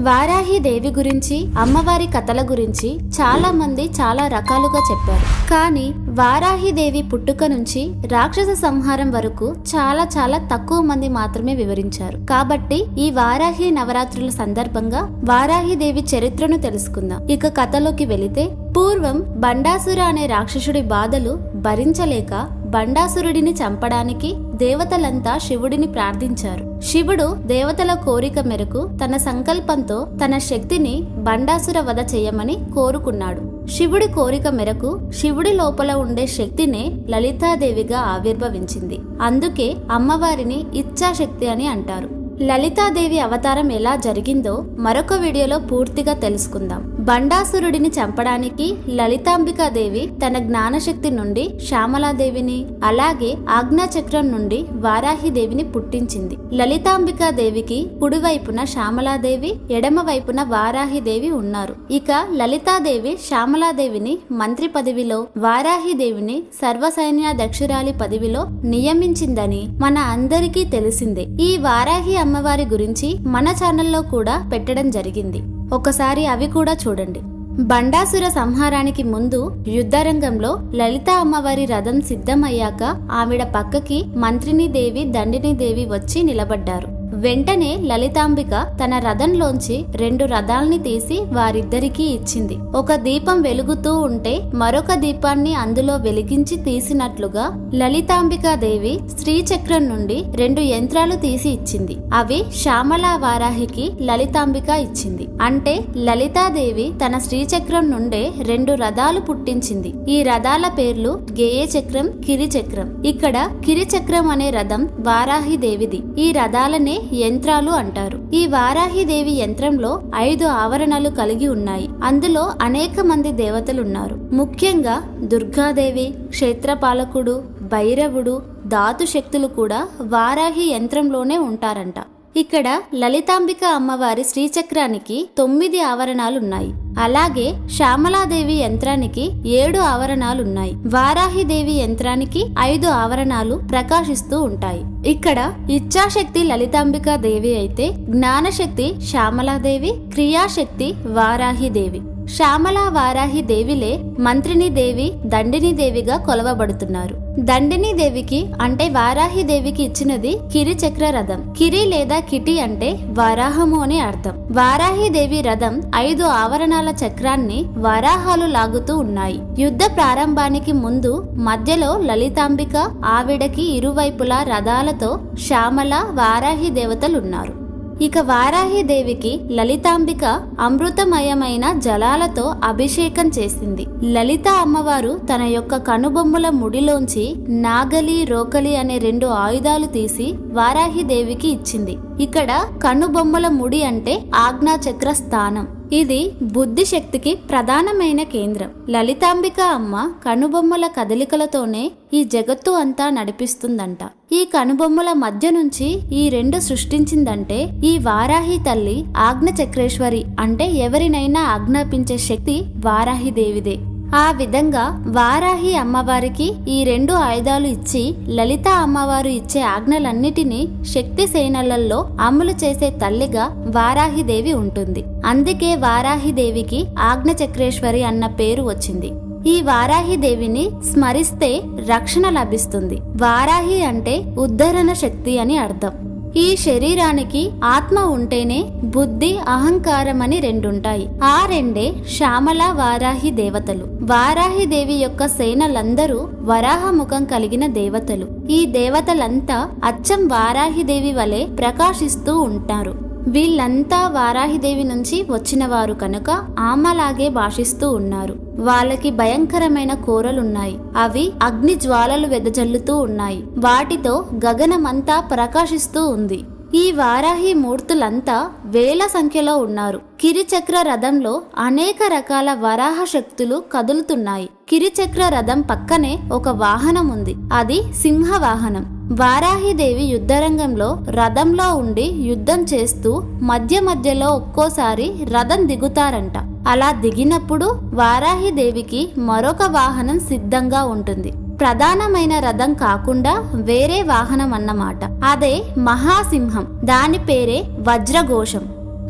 వారాహి దేవి గురించి అమ్మవారి కథల గురించి చాలా మంది చాలా రకాలుగా చెప్పారు. కానీ వారాహి దేవి పుట్టుక నుంచి రాక్షస సంహారం వరకు చాలా చాలా తక్కువ మంది మాత్రమే వివరించారు. కాబట్టి ఈ వారాహి నవరాత్రుల సందర్భంగా వారాహి దేవి చరిత్రను తెలుసుకుందాం. ఇక కథలోకి వెళితే పూర్వం బండాసుర అనే రాక్షసుడి బాధలు భరించలేక బండాసురుడిని చంపడానికి దేవతలంతా శివుడిని ప్రార్థించారు. శివుడు దేవతల కోరిక మేరకు తన సంకల్పంతో తన శక్తిని బండాసుర వధ చేయమని కోరుకున్నాడు. శివుడి కోరిక మేరకు శివుడి లోపల ఉండే శక్తినే లలితాదేవిగా ఆవిర్భవించింది. అందుకే అమ్మవారిని ఇచ్ఛాశక్తి అని అంటారు. లలితాదేవి అవతారం ఎలా జరిగిందో మరొక వీడియోలో పూర్తిగా తెలుసుకుందాం. బండాసురుడిని చంపడానికి లలితాంబికాదేవి తన జ్ఞానశక్తి నుండి శ్యామలాదేవిని అలాగే ఆజ్ఞాచక్రం నుండి వారాహిదేవిని పుట్టించింది. లలితాంబికాదేవికి కుడివైపున శ్యామలాదేవి ఎడమ వైపున వారాహిదేవి ఉన్నారు. ఇక లలితాదేవి శ్యామలాదేవిని మంత్రి పదవిలో వారాహిదేవిని సర్వసైన్యాధ్యక్షురాలి పదవిలో నియమించిందని మన అందరికీ తెలిసిందే. ఈ వారాహి అమ్మవారి గురించి మన ఛానల్లో కూడా పెట్టడం జరిగింది. ఒకసారి అవి కూడా చూడండి. బండాసుర సంహారానికి ముందు యుద్ధరంగంలో లలిత అమ్మవారి రథం సిద్ధమయ్యాక ఆవిడ పక్కకి మంత్రిని దేవి దండిని దేవి వచ్చి నిలబడ్డారు. వెంటనే లలితాంబిక తన రథంలోంచి రెండు రథాల్ని తీసి వారిద్దరికీ ఇచ్చింది. ఒక దీపం వెలుగుతూ ఉంటే మరొక దీపాన్ని అందులో వెలిగించి తీసినట్లుగా లలితాంబికాదేవి శ్రీచక్రం నుండి రెండు యంత్రాలు తీసి ఇచ్చింది. అవి శ్యామల వారాహికి లలితాంబిక ఇచ్చింది. అంటే లలితాదేవి తన శ్రీచక్రం నుండే రెండు రథాలు పుట్టించింది. ఈ రథాల పేర్లు గేయ చక్రం ఇక్కడ కిరిచక్రం అనే రథం వారాహి దేవిది ఈ రథాలనే యంత్రాలు అంటారు. ఈ వారాహిదేవి యంత్రంలో ఐదు ఆవరణలు కలిగి ఉన్నాయి. అందులో అనేక మంది దేవతలున్నారు. ముఖ్యంగా దుర్గాదేవి క్షేత్రపాలకుడు భైరవుడు ధాతు శక్తులు కూడా వారాహి యంత్రంలోనే ఉంటారంట. ఇక్కడ లలితాంబిక అమ్మవారి శ్రీచక్రానికి తొమ్మిది ఆవరణాలున్నాయి. అలాగే శ్యామలాదేవి యంత్రానికి ఏడు ఆవరణాలున్నాయి. వారాహిదేవి యంత్రానికి ఐదు ఆవరణాలు ప్రకాశిస్తూ ఉంటాయి. ఇక్కడ ఇచ్ఛాశక్తి లలితాంబికా దేవి అయితే జ్ఞానశక్తి శ్యామలాదేవి క్రియాశక్తి వారాహిదేవి. శ్యామల వారాహి దేవిలే మంత్రిని దేవి దండిని దేవిగా కొలవబడుతున్నారు. దండిని దేవికి అంటే వారాహి దేవికి ఇచ్చినది కిరి చక్ర రథం. కిరి లేదా కిటి అంటే వరాహము అని అర్థం. వారాహి దేవి రథం ఐదు ఆవరణాల చక్రాన్ని వరాహాలు లాగుతూ ఉన్నాయి. యుద్ధ ప్రారంభానికి ముందు మధ్యలో లలితాంబిక ఆవిడకి ఇరువైపులా రథాలతో శ్యామల వారాహి దేవతలున్నారు. ఇక వారాహి దేవికి లలితాంబిక అమృతమయమైన జలాలతో అభిషేకం చేసింది. లలిత అమ్మవారు తన యొక్క కనుబొమ్మల ముడిలోంచి నాగలి రోకలి అనే రెండు ఆయుధాలు తీసి వారాహి దేవికి ఇచ్చింది. ఇక్కడ కనుబొమ్మల ముడి అంటే ఆజ్ఞాచక్ర స్థానం. ఇది బుద్ధి శక్తికి ప్రధానమైన కేంద్రం. లలితాంబిక అమ్మ కనుబొమ్మల కదలికలతోనే ఈ జగత్తు అంతా నడిపిస్తుందంట. ఈ కనుబొమ్మల మధ్య నుంచి ఈ రెండు సృష్టించిందంటే ఈ వారాహి తల్లి ఆజ్ఞ చక్రేశ్వరి అంటే ఎవరినైనా ఆజ్ఞాపించే శక్తి వారాహి దేవిదే. ఆ విధంగా వారాహి అమ్మవారికి ఈ రెండు ఆయుధాలు ఇచ్చి లలిత అమ్మవారు ఇచ్చే ఆజ్ఞలన్నిటినీ శక్తి సేనలలో అమలు చేసే తల్లిగా వారాహిదేవి ఉంటుంది. అందుకే వారాహిదేవికి ఆజ్ఞ చక్రేశ్వరి అన్న పేరు వచ్చింది. ఈ వారాహి దేవిని స్మరిస్తే రక్షణ లభిస్తుంది. వారాహి అంటే ఉద్ధరణ శక్తి అని అర్థం. ఈ శరీరానికి ఆత్మ ఉంటేనే బుద్ధి అహంకారం అని రెండుంటాయి. ఆ రెండే శ్యామల వారాహి దేవతలు. వారాహి దేవి యొక్క సేనలందరూ వరాహ ముఖం కలిగిన దేవతలు. ఈ దేవతలంతా అచ్చం వారాహి దేవి వలె ప్రకాశిస్తూ ఉంటారు. వీళ్ళంతా వారాహిదేవి నుంచి వచ్చినవారు కనుక ఆమలాగే భాషిస్తూ ఉన్నారు. వాళ్ళకి భయంకరమైన కోరలున్నాయి. అవి అగ్ని జ్వాలలు వెదజల్లుతూ ఉన్నాయి. వాటితో గగనమంతా ప్రకాశిస్తూ ఉంది. ఈ వారాహి మూర్తులంతా వేల సంఖ్యలో ఉన్నారు. కిరిచక్ర రథంలో అనేక రకాల వరాహ శక్తులు కదులుతున్నాయి. కిరిచక్ర రథం పక్కనే ఒక వాహనం ఉంది అది సింహ వాహనం వారాహిదేవి యుద్ధరంగంలో రథంలో ఉండి యుద్ధం చేస్తూ మధ్య మధ్యలో ఒక్కోసారి రథం దిగుతారంట. అలా దిగినప్పుడు వారాహిదేవికి మరొక వాహనం సిద్ధంగా ఉంటుంది. ప్రధానమైన రథం కాకుండా వేరే వాహనం అన్నమాట అదే మహాసింహం. దాని పేరే వజ్రఘోషం.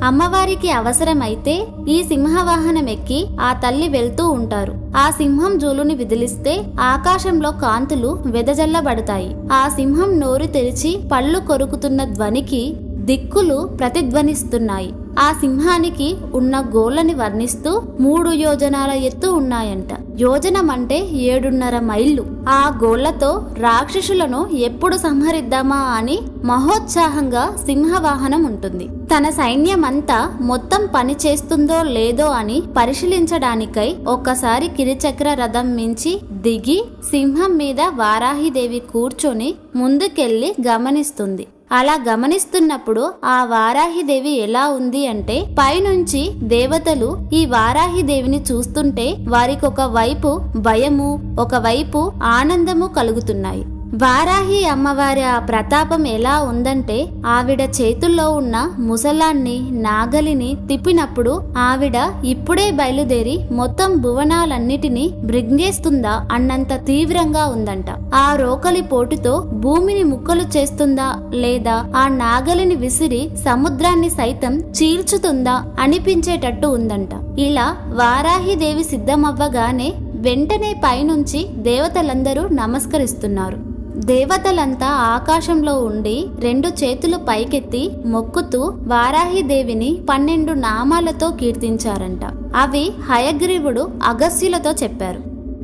అమ్మవారికి అవసరమైతే ఈ సింహవాహనం ఎక్కి ఆ తల్లి వెళ్తూ ఉంటారు. ఆ సింహం జూలుని విదిలిస్తే ఆకాశంలో కాంతులు వెదజల్లబడతాయి. ఆ సింహం నోరు తెరిచి పళ్ళు కొరుకుతున్న ధ్వనికి దిక్కులు ప్రతిధ్వనిస్తున్నాయి. ఆ సింహానికి ఉన్న గోళ్ళని వర్ణిస్తూ మూడు యోజనాల ఎత్తు ఉన్నాయంట. యోజనం అంటే ఏడున్నర మైళ్ళు. ఆ గోళ్ళతో రాక్షసులను ఎప్పుడు సంహరిద్దామా అని మహోత్సాహంగా సింహవాహనం ఉంటుంది. తన సైన్యమంతా మొత్తం పని చేస్తుందో లేదో అని పరిశీలించడానికై ఒక్కసారి కిరిచక్ర రథం మించి దిగి సింహం మీద వారాహిదేవి కూర్చొని ముందుకెళ్ళి గమనిస్తుంది. అలా గమనిస్తున్నప్పుడు ఆ వారాహిదేవి ఎలా ఉంది అంటే పైనుంచి దేవతలు ఈ వారాహిదేవిని చూస్తుంటే వారికి ఒక వైపు భయము ఒకవైపు ఆనందము కలుగుతున్నాయి. వారాహి అమ్మవారి ఆ ప్రతాపం ఎలా ఉందంటే ఆవిడ చేతుల్లో ఉన్న ముసలాన్ని నాగలిని తిప్పినప్పుడు ఆవిడ ఇప్పుడే బయలుదేరి మొత్తం భువనాలన్నిటినీ మృంగేస్తుందా అన్నంత తీవ్రంగా ఉందంట. ఆ రోకలి పోటుతో భూమిని ముక్కలు చేస్తుందా లేదా ఆ నాగలిని విసిరి సముద్రాన్ని సైతం చీల్చుతుందా అనిపించేటట్టు ఉందంట. ఇలా వారాహిదేవి సిద్ధమవ్వగానే వెంటనే పైనుంచి దేవతలందరూ నమస్కరిస్తున్నారు. దేవతలంతా ఆకాశంలో ఉండి రెండు చేతులు పైకెత్తి మొక్కుతూ వారాహిదేవిని పన్నెండు నామాలతో కీర్తించారంట. అవి హయగ్రీవుడు అగస్యులతో చెప్పారు.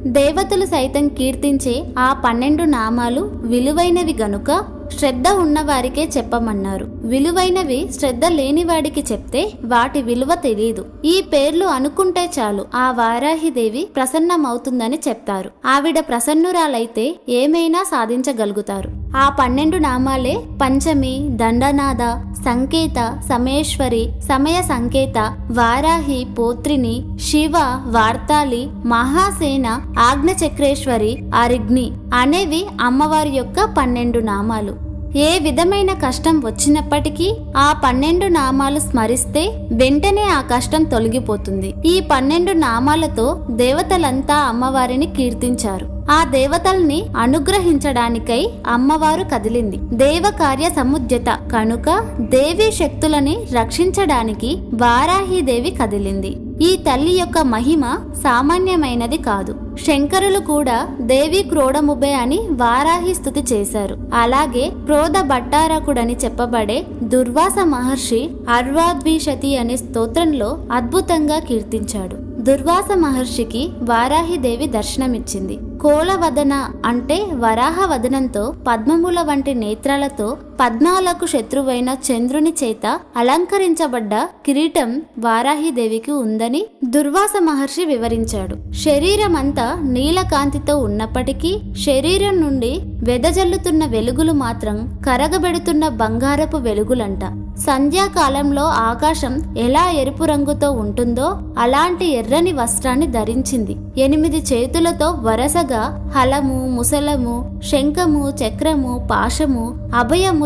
దేవతలు సైతం కీర్తించే ఆ పన్నెండు నామాలు విలువైనవి గనుక శ్రద్ధ ఉన్నవారికే చెప్పమన్నారు. విలువైనవి శ్రద్ధ లేనివాడికి చెప్తే వాటి విలువ తెలియదు. ఈ పేర్లు అనుకుంటే చాలు ఆ వారాహిదేవి ప్రసన్నమవుతుందని చెప్తారు. ఆవిడ ప్రసన్నురాలైతే ఏమైనా సాధించగలుగుతారు. ఆ పన్నెండు నామాలే పంచమి దండనాద సంకేత సమేశ్వరి సమయ సంకేత వారాహి పోత్రిని శివ వార్తాలి మహాసేన ఆగ్నచక్రేశ్వరి అరిగ్ని అనేవి అమ్మవారి యొక్క పన్నెండు నామాలు. ఏ విధమైన కష్టం వచ్చినప్పటికీ ఆ పన్నెండు నామాలు స్మరిస్తే వెంటనే ఆ కష్టం తొలగిపోతుంది. ఈ పన్నెండు నామాలతో దేవతలంతా అమ్మవారిని కీర్తించారు. ఆ దేవతల్ని అనుగ్రహించడానికై అమ్మవారు కదిలింది. దేవ కార్య సముద్యత కనుక దేవి శక్తులని రక్షించడానికి వారాహీదేవి కదిలింది. ఈ తల్లి యొక్క మహిమ సామాన్యమైనది కాదు. శంకరులు కూడా దేవి క్రోడముబే అని వారాహి స్థుతి చేశారు. అలాగే క్రోధ భట్టారకుడని చెప్పబడే దుర్వాస మహర్షి అర్వాద్విషతి అనే స్తోత్రంలో అద్భుతంగా కీర్తించాడు. దుర్వాస మహర్షికి వారాహిదేవి దర్శనమిచ్చింది. కోలవదన అంటే వరాహ వదనంతో పద్మముల వంటి నేత్రాలతో పద్నాలకు శత్రువైన చంద్రుని చేత అలంకరించబడ్డ కిరీటం వారాహిదేవికి ఉందని దుర్వాస మహర్షి వివరించాడు. శరీరమంతా నీలకాంతితో ఉన్నప్పటికీ శరీరం నుండి వెదజల్లుతున్న వెలుగులు మాత్రం కరగబెడుతున్న బంగారపు వెలుగులంట. సంధ్యాకాలంలో ఆకాశం ఎలా ఎరుపు రంగుతో ఉంటుందో అలాంటి ఎర్రని వస్త్రాన్ని ధరించింది. ఎనిమిది చేతులతో వరసగా హలము ముసలము శంఖము చక్రము పాశము అభయము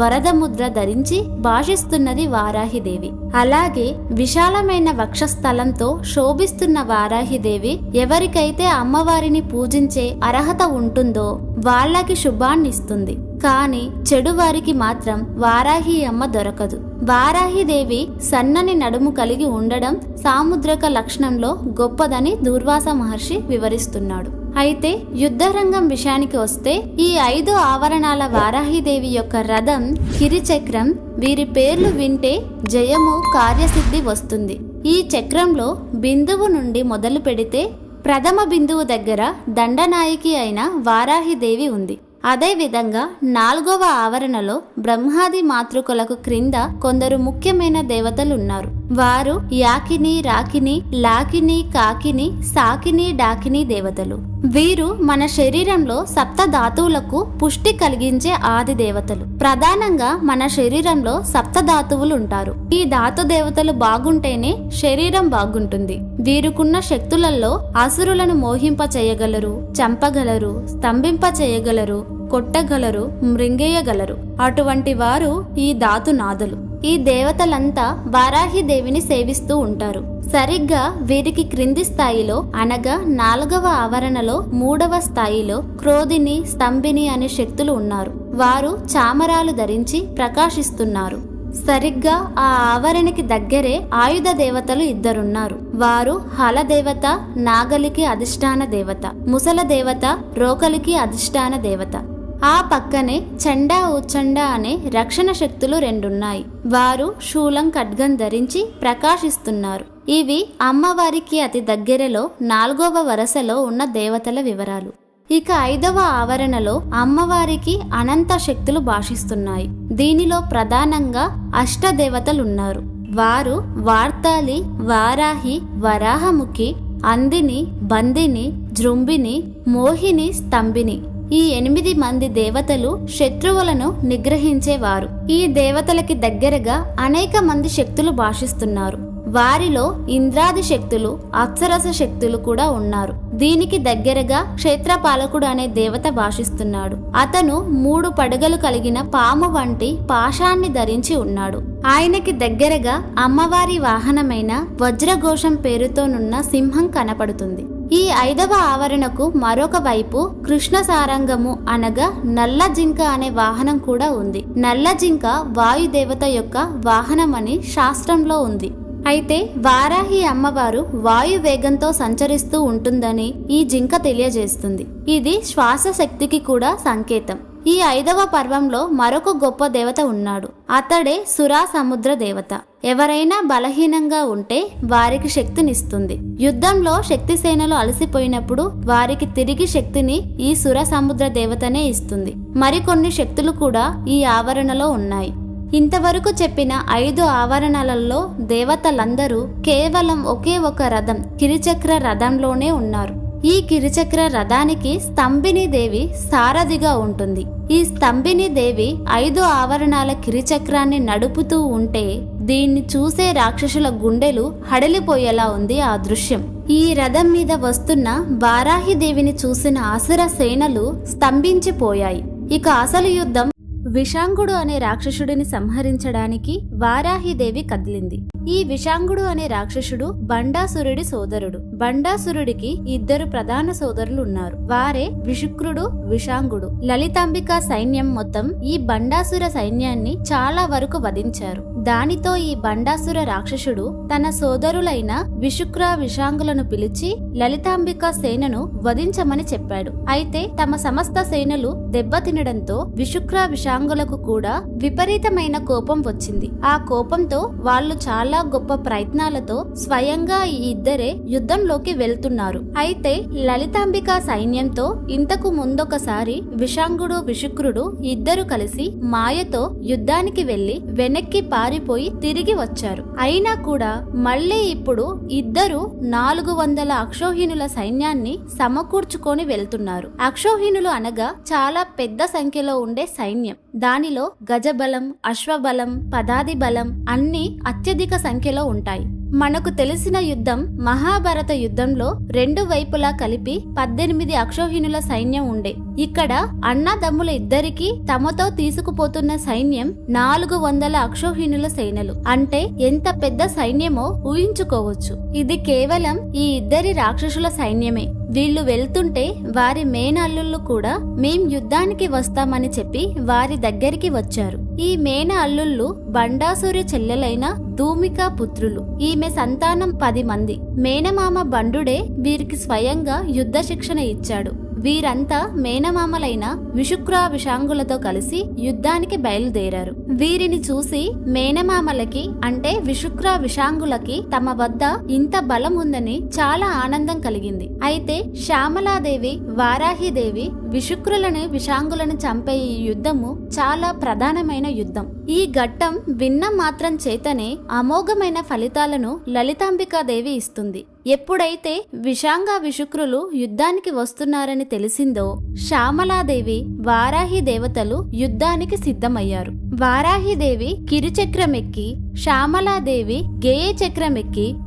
వరద ముద్ర ధరించి భాషిస్తున్నది వారాహిదేవి. అలాగే విశాలమైన వక్షస్థలంతో శోభిస్తున్న వారాహిదేవి ఎవరికైతే అమ్మవారిని పూజించే అర్హత ఉంటుందో వాళ్ళకి శుభాన్నిస్తుంది. కానీ చెడు వారికి మాత్రం వారాహి అమ్మ దొరకదు. వారాహిదేవి సన్నని నడుము కలిగి ఉండడం సాముద్రక లక్షణంలో గొప్పదని దూర్వాస మహర్షి వివరిస్తున్నాడు. అయితే యుద్ధరంగం విషయానికి వస్తే ఈ ఐదు ఆవరణాల వారాహిదేవి యొక్క రథం కిరిచక్రం వీరి పేర్లు వింటే జయము కార్యసిద్ధి వస్తుంది. ఈ చక్రంలో బిందువు నుండి మొదలు పెడితే ప్రథమ బిందువు దగ్గర దండనాయకి అయిన వారాహిదేవి ఉంది. అదేవిధంగా నాలుగవ ఆవరణలో బ్రహ్మాది మాతృకులకు క్రింద కొందరు ముఖ్యమైన దేవతలు ఉన్నారు వారు యాకిని రాకిని లాకిని కాకిని సాకిని డాకిని దేవతలు. వీరు మన శరీరంలో సప్త ధాతువులకు పుష్టి కలిగించే ఆది దేవతలు. ప్రధానంగా మన శరీరంలో సప్త ధాతువులు ఉంటారు. ఈ ధాతు దేవతలు బాగుంటేనే శరీరం బాగుంటుంది. వీరుకున్న శక్తులలో అసురులను మోహింప చేయగలరు చంపగలరు స్తంభింప చేయగలరు కొట్టగలరు మృంగేయగలరు. అటువంటి వారు ఈ ధాతునాథులు ఈ దేవతలంతా వారాహి దేవిని సేవిస్తూ ఉంటారు. సరిగ్గా వీరికి క్రింది స్థాయిలో అనగా నాలుగవ ఆవరణలో మూడవ స్థాయిలో క్రోధిని స్తంభిని అనే శక్తులు ఉన్నారు. వారు చామరాలు ధరించి ప్రకాశిస్తున్నారు. సరిగ్గా ఆ ఆవరణకి దగ్గరే ఆయుధ దేవతలు ఇద్దరున్నారు. వారు హల దేవత నాగలికి అధిష్టాన దేవత ముసల దేవత రోకలికి అధిష్టాన దేవత. ఆ పక్కనే చండా ఉచ్చండా అనే రక్షణ శక్తులు రెండున్నాయి. వారు శూలం ఖడ్గం ధరించి ప్రకాశిస్తున్నారు. ఇవి అమ్మవారికి అతి దగ్గరలో నాలుగవ వరసలో ఉన్న దేవతల వివరాలు. ఇక ఐదవ ఆవరణలో అమ్మవారికి అనంత శక్తులు భాషిస్తున్నాయి. దీనిలో ప్రధానంగా అష్టదేవతలున్నారు. వారు వార్తాలి వారాహి వరాహముఖి అందిని బందిని జృంభిని మోహిని స్తంభిని. ఈ ఎనిమిది మంది దేవతలు శత్రువులను నిగ్రహించేవారు. ఈ దేవతలకి దగ్గరగా అనేక మంది శక్తులు భాషిస్తున్నారు. వారిలో ఇంద్రాది శక్తులు అప్సరస శక్తులు కూడా ఉన్నారు. దీనికి దగ్గరగా క్షేత్రపాలకుడు అనే దేవత భాషిస్తున్నాడు. అతను మూడు పడగలు కలిగిన పాము వంటి పాషాన్ని ధరించి ఉన్నాడు. ఆయనకి దగ్గరగా అమ్మవారి వాహనమైన వజ్రఘోషం పేరుతోనున్న సింహం కనపడుతుంది. ఈ ఐదవ ఆవరణకు మరొక వైపు కృష్ణ సారంగము అనగా నల్ల జింక అనే వాహనం కూడా ఉంది. నల్ల జింక వాయుదేవత యొక్క వాహనమని శాస్త్రంలో ఉంది. అయితే వారాహి అమ్మవారు వాయు వేగంతో సంచరిస్తూ ఉంటుందని ఈ జింక తెలియజేస్తుంది. ఇది శ్వాస శక్తికి కూడా సంకేతం. ఈ ఐదవ పర్వంలో మరొక గొప్ప దేవత ఉన్నాడు. అతడే సురా సముద్ర దేవత. ఎవరైనా బలహీనంగా ఉంటే వారికి శక్తినిస్తుంది. యుద్ధంలో శక్తి సేనలు అలసిపోయినప్పుడు వారికి తిరిగి శక్తిని ఈ సుర సముద్ర దేవతనే ఇస్తుంది. మరికొన్ని శక్తులు కూడా ఈ ఆవరణలో ఉన్నాయి. ఇంతవరకు చెప్పిన ఐదు ఆవరణలలో దేవతలందరూ కేవలం ఒకే ఒక రథం కిరిచక్ర రథంలోనే ఉన్నారు. ఈ కిరిచక్ర రథానికి స్తంభిని దేవి సారథిగా ఉంటుంది. ఈ స్తంభిని దేవి ఐదు ఆవరణాల కిరిచక్రాన్ని నడుపుతూ ఉంటే దీన్ని చూసే రాక్షసుల గుండెలు హడలిపోయేలా ఉంది ఆ దృశ్యం. ఈ రథం మీద వస్తున్న వారాహి దేవిని చూసిన అసుర సేనలు స్తంభించిపోయాయి. ఇక అసలు యుద్ధం విషాంగుడు అనే రాక్షసుడిని సంహరించడానికి వారాహిదేవి కదిలింది. ఈ విషాంగుడు అనే రాక్షసుడు బండాసురుడి సోదరుడు. బండాసురుడికి ఇద్దరు ప్రధాన సోదరులు ఉన్నారు వారే విషుక్రుడు విషాంగుడు. లలితాంబిక సైన్యం మొత్తం ఈ బండాసుర సైన్యాన్ని చాలా వరకు వధించారు. దానితో ఈ బండాసుర రాక్షసుడు తన సోదరులైన విషుక్ర విషాంగులను పిలిచి లలితాంబిక సేనను వధించమని చెప్పాడు. అయితే తమ సమస్త సేనలు దెబ్బతినడంతో విషుక్ర విషాంగు విషాంగులకు కూడా విపరీతమైన కోపం వచ్చింది. ఆ కోపంతో వాళ్ళు చాలా గొప్ప ప్రయత్నాలతో స్వయంగా ఈ ఇద్దరే యుద్ధంలోకి వెళ్తున్నారు. అయితే లలితాంబిక సైన్యంతో ఇంతకు ముందొకసారి విషాంగుడు విషుక్రుడు ఇద్దరు కలిసి మాయతో యుద్ధానికి వెళ్ళి వెనక్కి పారిపోయి తిరిగి వచ్చారు. అయినా కూడా మళ్ళీ ఇప్పుడు ఇద్దరు నాలుగు వందల అక్షోహిణుల సైన్యాన్ని సమకూర్చుకొని వెళ్తున్నారు. అక్షోహిణులు అనగా చాలా పెద్ద సంఖ్యలో ఉండే సైన్యం. దానిలో గజబలం అశ్వబలం పదాది బలం అన్ని అత్యధిక సంఖ్యలో ఉంటాయి. మనకు తెలిసిన యుద్ధం మహాభారత యుద్ధంలో రెండు వైపులా కలిపి పద్దెనిమిది అక్షోహిణుల సైన్యం ఉండే. ఇక్కడ అన్నదమ్ముల ఇద్దరికీ తమతో తీసుకుపోతున్న సైన్యం నాలుగు వందల అక్షోహిణుల సేనలు. అంటే ఎంత పెద్ద సైన్యమో ఊహించుకోవచ్చు. ఇది కేవలం ఈ ఇద్దరి రాక్షసుల సైన్యమే. వీళ్ళు వెళ్తుంటే వారి మేనల్లుళ్ళు కూడా మేం యుద్ధానికి వస్తామని చెప్పి వారి దగ్గరికి వచ్చారు. ఈ మేన అల్లుళ్ళు బండాసురి చెల్లెలైన ధూమిక పుత్రులు. ఈమె సంతానం పది మంది. మేనమామ బండుడే వీరికి స్వయంగా యుద్ధ శిక్షణ ఇచ్చాడు. వీరంతా మేనమామలైన విశుక్ర విషాంగులతో కలిసి యుద్ధానికి బయలుదేరారు. వీరిని చూసి మేనమామలకి అంటే విశుక్ర విషాంగులకి తమ వద్ద ఇంత బలం ఉందని చాలా ఆనందం కలిగింది. అయితే శ్యామలాదేవి వారాహిదేవి విషుక్రులను విషాంగులను చంపే ఈ యుద్ధము చాలా ప్రధానమైన యుద్ధం. ఈ ఘట్టం విన్న మాత్రం చేతనే అమోఘమైన ఫలితాలను లలితాంబికాదేవి ఇస్తుంది. ఎప్పుడైతే విషాంగ విషుక్రులు యుద్ధానికి వస్తున్నారని తెలిసిందో శ్యామలాదేవి వారాహి దేవతలు యుద్ధానికి సిద్ధమయ్యారు. వారాహిదేవి కిరుచక్రమెక్కి శ్యామలాదేవి గేయ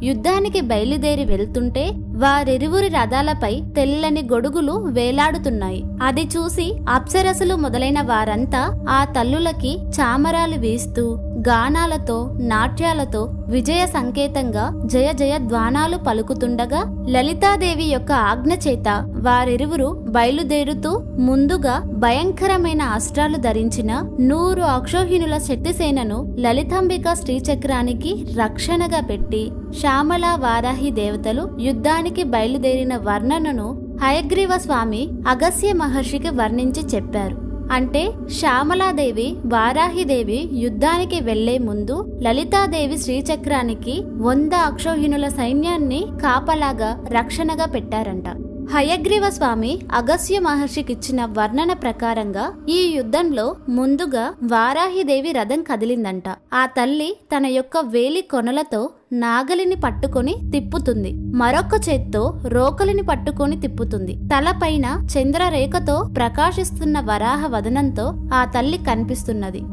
యుద్ధానికి బయలుదేరి వెళ్తుంటే వారిరువురి రథాలపై తెల్లని గొడుగులు వేలాడుతున్నాయి. అది చూసి అప్సరసులు మొదలైన వారంతా ఆ తల్లులకి చామరాలు వీస్తూ గానాలతో నాట్యాలతో విజయ సంకేతంగా జయ జయ ధ్వానాలు పలుకుతుండగా లలితాదేవి యొక్క ఆజ్ఞ చేత వారిరువురు బయలుదేరుతూ ముందుగా భయంకరమైన అస్త్రాలు ధరించిన నూరు అక్షోహిణుల శక్తిసేనను లలితాంబిక శ్రీచక్రానికి రక్షణగా పెట్టి శ్యామల వారాహి దేవతలు యుద్ధానికి బయలుదేరిన వర్ణనను హయగ్రీవ స్వామి అగస్య మహర్షికి వర్ణించి చెప్పారు. అంటే శ్యామలాదేవి వారాహిదేవి యుద్ధానికి వెళ్ళే ముందు లలితాదేవి శ్రీచక్రానికి వంద అక్షోహిణుల సైన్యాన్ని కాపలాగా రక్షణగా పెట్టారంట. హయగ్రీవ స్వామి అగస్య మహర్షికిచ్చిన వర్ణన ప్రకారంగా ఈ యుద్ధంలో ముందుగా వారాహిదేవి రథం కదిలిందంట. ఆ తల్లి తన యొక్క వేలి కొనలతో నాగలిని పట్టుకొని తిప్పుతుంది. మరొక చేత్తో రోకలిని పట్టుకొని తిప్పుతుంది. తలపైన చంద్రరేఖతో ప్రకాశిస్తున్న వరాహ వదనంతో ఆ తల్లి కనిపిస్తున్నది.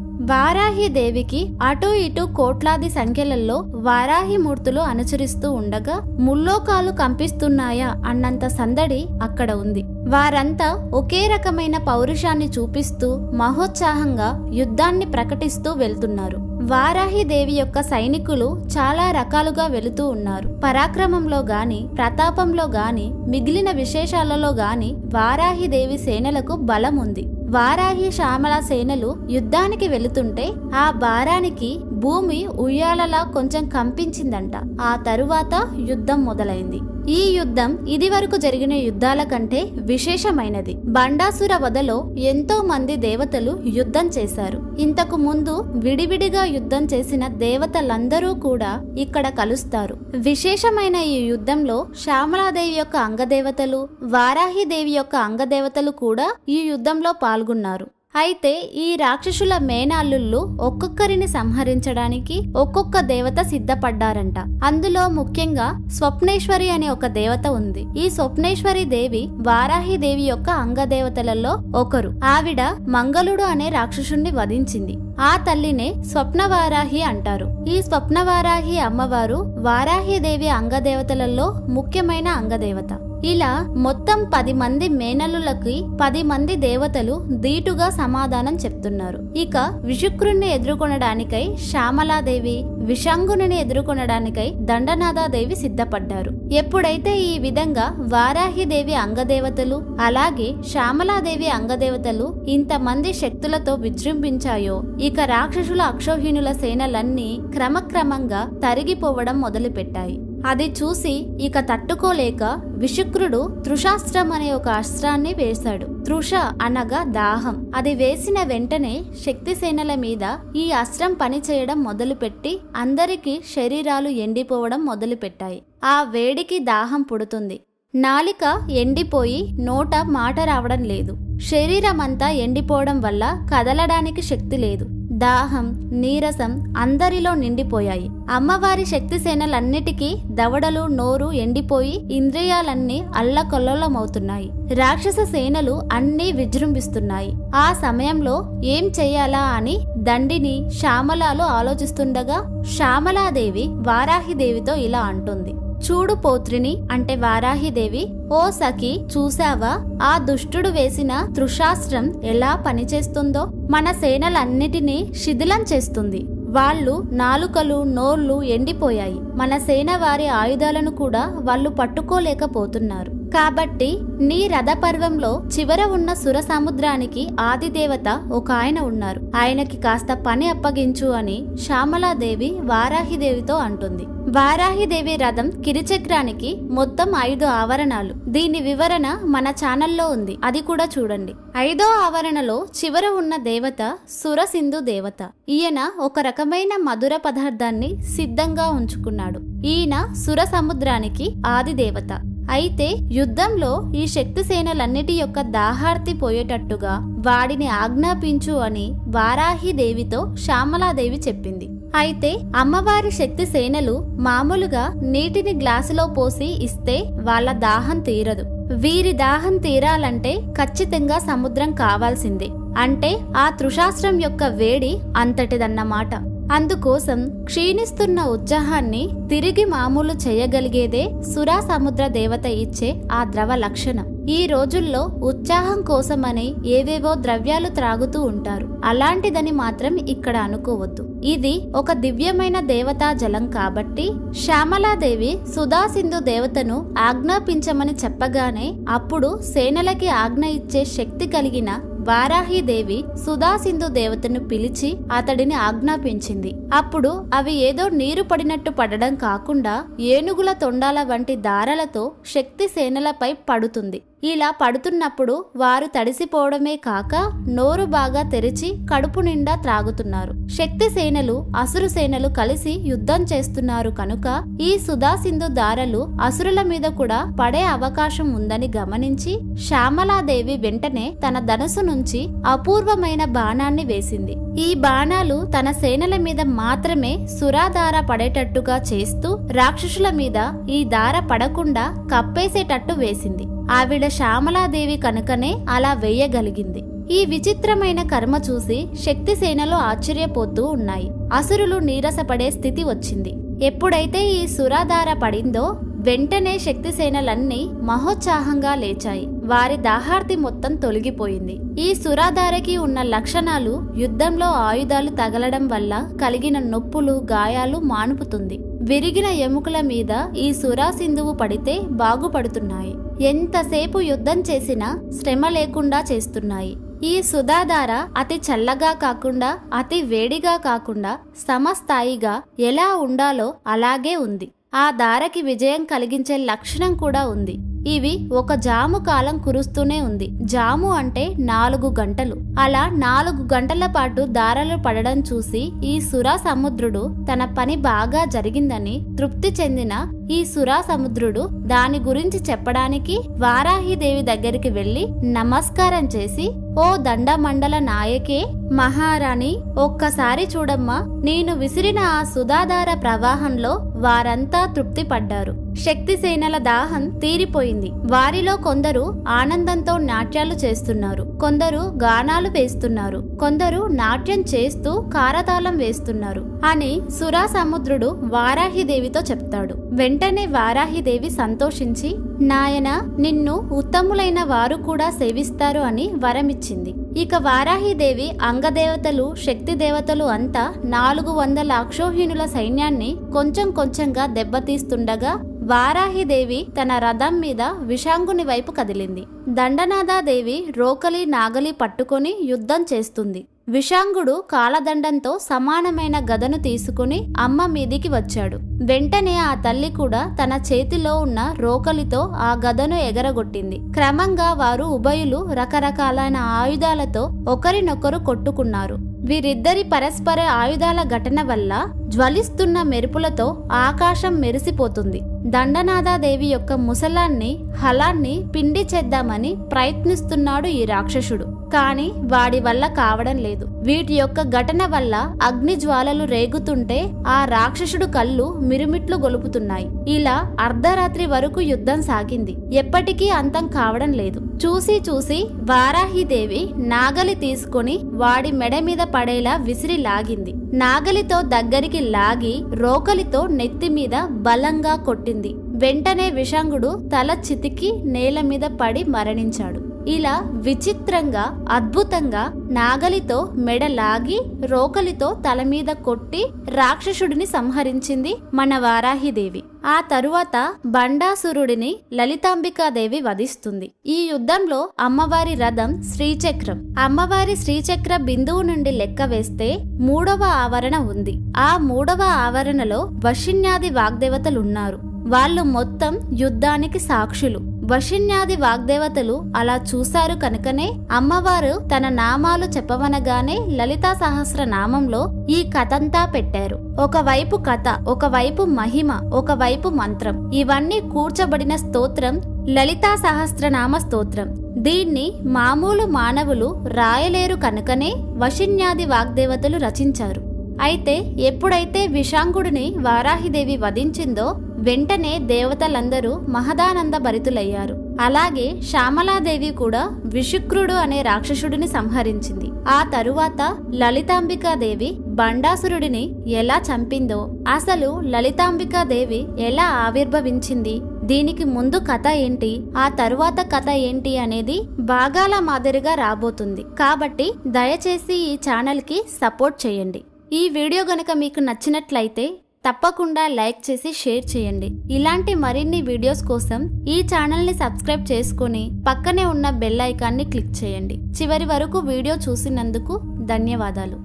దేవికి అటు ఇటు కోట్లాది సంఖ్యలలో వారాహి మూర్తులు అనుసరిస్తూ ఉండగా ముల్లోకాలు కంపిస్తున్నాయా అన్నంత సందడి అక్కడ ఉంది. వారంతా ఒకే రకమైన పౌరుషాన్ని చూపిస్తూ మహోత్సాహంగా యుద్ధాన్ని ప్రకటిస్తూ వెళ్తున్నారు. వారాహి దేవి యొక్క సైనికులు చాలా రకాలుగా వెళుతూ ఉన్నారు. పరాక్రమంలో గాని ప్రతాపంలో గాని మిగిలిన విశేషాలలో గాని వారాహి దేవి సేనలకు బలం ఉంది వారాహి శ్యామల సేనలు యుద్ధానికి వెళుతుంటే ఆ భారానికి భూమి ఉయ్యాలలా కొంచెం కంపించిందంట. ఆ తరువాత యుద్ధం మొదలైంది. ఈ యుద్ధం ఇది వరకు జరిగిన యుద్ధాల కంటే విశేషమైనది. బండాసుర వదలో ఎంతో మంది దేవతలు యుద్ధం చేశారు. ఇంతకు ముందు విడివిడిగా యుద్ధం చేసిన దేవతలందరూ కూడా ఇక్కడ కలుస్తారు. విశేషమైన ఈ యుద్ధంలో శ్యామలాదేవి యొక్క అంగదేవతలు వారాహిదేవి యొక్క అంగదేవతలు కూడా ఈ యుద్ధంలో పాల్గొన్నారు. అయితే ఈ రాక్షసుల మేనాల్లుళ్ళు ఒక్కొక్కరిని సంహరించడానికి ఒక్కొక్క దేవత సిద్ధపడ్డారంట. అందులో ముఖ్యంగా స్వప్నేశ్వరి అనే ఒక దేవత ఉంది. ఈ స్వప్నేశ్వరి దేవి వారాహి దేవి యొక్క అంగదేవతలలో ఒకరు. ఆవిడ మంగళుడు అనే రాక్షసుణ్ణి వధించింది. ఆ తల్లినే స్వప్నవారాహి అంటారు. ఈ స్వప్నవారాహి అమ్మవారు వారాహి దేవి అంగదేవతలలో ముఖ్యమైన అంగదేవత. ఇలా మొత్తం పది మంది మేనలులకి పది మంది దేవతలు ధీటుగా సమాధానం చెప్తున్నారు. ఇక విషుక్రుణ్ణి ఎదుర్కొనడానికై శ్యామలాదేవి విషంగుని ఎదుర్కొనడానికై దండనాథాదేవి సిద్ధపడ్డారు. ఎప్పుడైతే ఈ విధంగా వారాహిదేవి అంగదేవతలు అలాగే శ్యామలాదేవి అంగదేవతలు ఇంతమంది శక్తులతో విజృంభించాయో ఇక రాక్షసుల అక్షోహిణుల సేనలన్నీ క్రమక్రమంగా తరిగిపోవడం మొదలుపెట్టాయి. అది చూసి ఇక తట్టుకోలేక విషుక్రుడు తృషాస్త్రం అనే ఒక అస్త్రాన్ని వేశాడు. తృష అనగా దాహం. అది వేసిన వెంటనే శక్తి సేనల మీద ఈ అస్త్రం పనిచేయడం మొదలుపెట్టి అందరికీ శరీరాలు ఎండిపోవడం మొదలుపెట్టాయి. ఆ వేడికి దాహం పుడుతుంది. నాలిక ఎండిపోయి నోట మాట రావడం లేదు. శరీరమంతా ఎండిపోవడం వల్ల కదలడానికి శక్తి లేదు. దాహం నీరసం అందరిలో నిండిపోయాయి. అమ్మవారి శక్తి సేనలన్నిటికీ దవడలు నోరు ఎండిపోయి ఇంద్రియాలన్నీ అల్లకొల్లమవుతున్నాయి రాక్షస సేనలు అన్నీ విజృంభిస్తున్నాయి. ఆ సమయంలో ఏం చెయ్యాలా అని దండిని శ్యామలాలు ఆలోచిస్తుండగా శ్యామలాదేవి వారాహిదేవితో ఇలా అంటుంది. చూడు పోత్రిని అంటే వారాహిదేవి ఓ సఖి చూశావా? ఆ దుష్టుడు వేసిన తృషాస్త్రం ఎలా పనిచేస్తుందో? మన సేనలన్నిటినీ శిథిలం చేస్తుంది. వాళ్ళు నాలుకలు నోళ్ళు ఎండిపోయాయి. మన సేన వారి ఆయుధాలను కూడా వాళ్ళు పట్టుకోలేకపోతున్నారు. కాబట్టి నీ రథపర్వంలో చివర ఉన్న సుర సముద్రానికి ఆదిదేవత ఒక ఆయన ఉన్నారు. ఆయనకి కాస్త పని అప్పగించు అని శ్యామలాదేవి వారాహిదేవితో అంటుంది. వారాహిదేవి రథం కిరిచక్రానికి మొత్తం ఐదు ఆవరణాలు. దీని వివరణ మన ఛానల్లో ఉంది. అది కూడా చూడండి. ఐదో ఆవరణలో చివర ఉన్న దేవత సురసింధు దేవత. ఈయన ఒక రకమైన మధుర పదార్థాన్ని సిద్ధంగా ఉంచుకున్నాడు. ఈయన సుర సముద్రానికి ఆది దేవత అయితే యుద్ధంలో ఈ శక్తి సేనలన్నిటి యొక్క దాహార్తి పోయేటట్టుగా వాడిని ఆజ్ఞాపించు అని వారాహి దేవితో శ్యామలాదేవి చెప్పింది. అయితే అమ్మవారి శక్తి సేనలు మామూలుగా నీటిని గ్లాసులో పోసి ఇస్తే వాళ్ళ దాహం తీరదు. వీరి దాహం తీరాలంటే ఖచ్చితంగా సముద్రం కావాల్సిందే. అంటే ఆ తృషాస్త్రం యొక్క వేడి అంతటిదన్నమాట. అందుకోసం క్షీణిస్తున్న ఉత్సాహాన్ని తిరిగి మామూలు చేయగలిగేదే సురా సముద్ర దేవత ఇచ్చే ఆ ద్రవ లక్షణం. ఈ రోజుల్లో ఉత్సాహం కోసమని ఏవేవో ద్రవ్యాలు త్రాగుతూ ఉంటారు. అలాంటిదని మాత్రం ఇక్కడ అనుకోవద్దు. ఇది ఒక దివ్యమైన దేవతా జలం కాబట్టి శ్యామలాదేవి సుధాసింధు దేవతను ఆజ్ఞాపించమని చెప్పగానే అప్పుడు సేనలకి ఆజ్ఞ ఇచ్చే శక్తి కలిగిన వారాహిదేవి సుధాసింధు దేవతను పిలిచి అతడిని ఆజ్ఞాపించింది. అప్పుడు అవి ఏదో నీరు పడినట్టు పడడం కాకుండా ఏనుగుల తొండాల వంటి దారాలతో శక్తి సేనలపై పడుతుంది. ఇలా పడుతున్నప్పుడు వారు తడిసిపోవడమే కాక నోరు బాగా తెరిచి కడుపు నిండా త్రాగుతున్నారు. శక్తి సేనలు అసురు సేనలు కలిసి యుద్ధం చేస్తున్నారు కనుక ఈ సుధాసింధు దారలు అసురుల మీద కూడా పడే అవకాశం ఉందని గమనించి శ్యామలాదేవి వెంటనే తన ధనుసు నుంచి అపూర్వమైన బాణాన్ని వేసింది. ఈ బాణాలు తన సేనల మీద మాత్రమే సురాధార పడేటట్టుగా చేస్తూ రాక్షసుల మీద ఈ దార పడకుండా కప్పేసేటట్టు వేసింది. ఆవిడ శ్యామలాదేవి కనుకనే అలా వేయగలిగింది. ఈ విచిత్రమైన కర్మ చూసి శక్తి సేనలు ఆశ్చర్యపోతూ ఉన్నాయి. అసురులు నీరసపడే స్థితి వచ్చింది. ఎప్పుడైతే ఈ సురాధార పడిందో వెంటనే శక్తి సేనలన్నీ మహోత్సాహంగా లేచాయి. వారి దాహార్తి మొత్తం తొలగిపోయింది. ఈ సురాధారకి ఉన్న లక్షణాలు యుద్ధంలో ఆయుధాలు తగలడం వల్ల కలిగిన నొప్పులు గాయాలు మానుపుతుంది. విరిగిన ఎముకల మీద ఈ సురాసిందువు పడితే బాగుపడుతున్నాయి. ఎంతసేపు యుద్ధం చేసినా శ్రమ లేకుండా చేస్తున్నాయి. ఈ సుధాధార అతి చల్లగా కాకుండా అతి వేడిగా కాకుండా సమస్థాయిగా ఎలా ఉండాలో అలాగే ఉంది. ఆ దారకి విజయం కలిగించే లక్షణం కూడా ఉంది. ఇవి ఒక జాము కాలం కురుస్తూనే ఉంది. జాము అంటే నాలుగు గంటలు. అలా నాలుగు గంటల పాటు దారాలు పడడం చూసి ఈ సురా సముద్రుడు తన పని బాగా జరిగిందని తృప్తి చెందిన ఈ సురా సముద్రుడు దాని గురించి చెప్పడానికి వారాహిదేవి దగ్గరికి వెళ్ళి నమస్కారం చేసి ఓ దండమండల నాయకే మహారాణి ఒక్కసారి చూడమ్మా నేను విసిరిన ఆ సుధాధార ప్రవాహంలో వారంతా తృప్తి పడ్డారు శక్తి సేనల దాహం తీరిపోయింది. వారిలో కొందరు ఆనందంతో నాట్యాలు చేస్తున్నారు. కొందరు గానాలు వేస్తున్నారు. కొందరు నాట్యం చేస్తూ కారతాళం వేస్తున్నారు అని సురా సముద్రుడు వారాహిదేవితో చెప్తాడు. వెంటనే వారాహిదేవి సంతోషించి నాయన నిన్ను ఉత్తములైన వారు కూడా సేవిస్తారు అని వరమిచ్చింది. ఇక వారాహిదేవి అంగదేవతలు శక్తి దేవతలు అంతా నాలుగు వందల అక్షోహిణుల సైన్యాన్ని కొంచెం కొంచెంగా దెబ్బతీస్తుండగా వారాహిదేవి తన రథం మీద విషాంగుని వైపు కదిలింది. దండనాదాదేవి రోకలి నాగలి పట్టుకొని యుద్ధం చేస్తుంది. విషాంగుడు కాలదండంతో సమానమైన గదను తీసుకుని అమ్మ మీదికి వచ్చాడు. వెంటనే ఆ తల్లి కూడా తన చేతిలో ఉన్న రోకలితో ఆ గదను ఎగరగొట్టింది. క్రమంగా వారు ఉభయులు రకరకాలైన ఆయుధాలతో ఒకరినొకరు కొట్టుకున్నారు. వీరిద్దరి పరస్పర ఆయుధాల ఘటన వల్ల జ్వలిస్తున్న మెరుపులతో ఆకాశం మెరిసిపోతుంది. దండనాథాదేవి యొక్క ముసలాన్ని హలాన్ని పిండి చేద్దామని ప్రయత్నిస్తున్నాడు ఈ రాక్షసుడు. కానీ వాడి వల్ల కావడం లేదు. వీటి యొక్క ఘటన వల్ల అగ్ని జ్వాలలు రేగుతుంటే ఆ రాక్షసుడు కళ్ళు మిరుమిట్లు గొలుపుతున్నాయి. ఇలా అర్ధరాత్రి వరకు యుద్ధం సాగింది. ఎప్పటికీ అంతం కావడం లేదు. చూసి చూసి వారాహిదేవి నాగలి తీసుకొని వాడి మెడ మీద పడేలా విసిరి లాగింది. నాగలితో దగ్గరికి లాగి రోకలితో నెత్తి మీద బలంగా కొట్టింది. వెంటనే విషంగుడు తల చితికి నేల మీద పడి మరణించాడు. ఇలా విచిత్రంగా అద్భుతంగా నాగలితో మెడ లాగి రోకలితో తల మీద కొట్టి రాక్షసుడిని సంహరించింది మన వారాహిదేవి. ఆ తరువాత బండాసురుడిని లలితాంబికాదేవి వధిస్తుంది. ఈ యుద్ధంలో అమ్మవారి రథం శ్రీచక్రం. అమ్మవారి శ్రీచక్ర బిందువు నుండి లెక్క వేస్తే మూడవ ఆవరణ ఉంది. ఆ మూడవ ఆవరణలో వశిన్యాది వాగ్దేవతలున్నారు. వాళ్ళు మొత్తం యుద్ధానికి సాక్షులు. వశిన్యాది వాగ్దేవతలు అలా చూశారు కనుకనే అమ్మవారు తన నామాలు చెప్పవనగానే లలితా సహస్ర నామంలో ఈ కథంతా పెట్టారు. ఒకవైపు కథ ఒకవైపు మహిమ ఒకవైపు మంత్రం. ఇవన్నీ కూర్చబడిన స్తోత్రం లలితా సహస్రనామ స్తోత్రం. దీన్ని మామూలు మానవులు రాయలేరు కనుకనే వశిన్యాది వాగ్దేవతలు రచించారు. అయితే ఎప్పుడైతే విషాంకుడిని వారాహిదేవి వధించిందో వెంటనే దేవతలందరూ మహదానంద భరితులయ్యారు. అలాగే శ్యామలాదేవి కూడా విషుక్రుడు అనే రాక్షసుడిని సంహరించింది. ఆ తరువాత లలితాంబికాదేవి బండాసురుడిని ఎలా చంపిందో అసలు లలితాంబికాదేవి ఎలా ఆవిర్భవించింది దీనికి ముందు కథ ఏంటి ఆ తరువాత కథ ఏంటి అనేది భాగాల మాదిరిగా రాబోతుంది. కాబట్టి దయచేసి ఈ ఛానల్కి సపోర్ట్ చేయండి. ఈ వీడియో గనక మీకు నచ్చినట్లయితే తప్పకుండా లైక్ చేసి షేర్ చేయండి. ఇలాంటి మరిన్ని వీడియోస్ కోసం ఈ ఛానల్ని సబ్స్క్రైబ్ చేసుకొని పక్కనే ఉన్న బెల్ ఐకాన్ని క్లిక్ చేయండి. చివరి వరకు వీడియో చూసినందుకు ధన్యవాదాలు.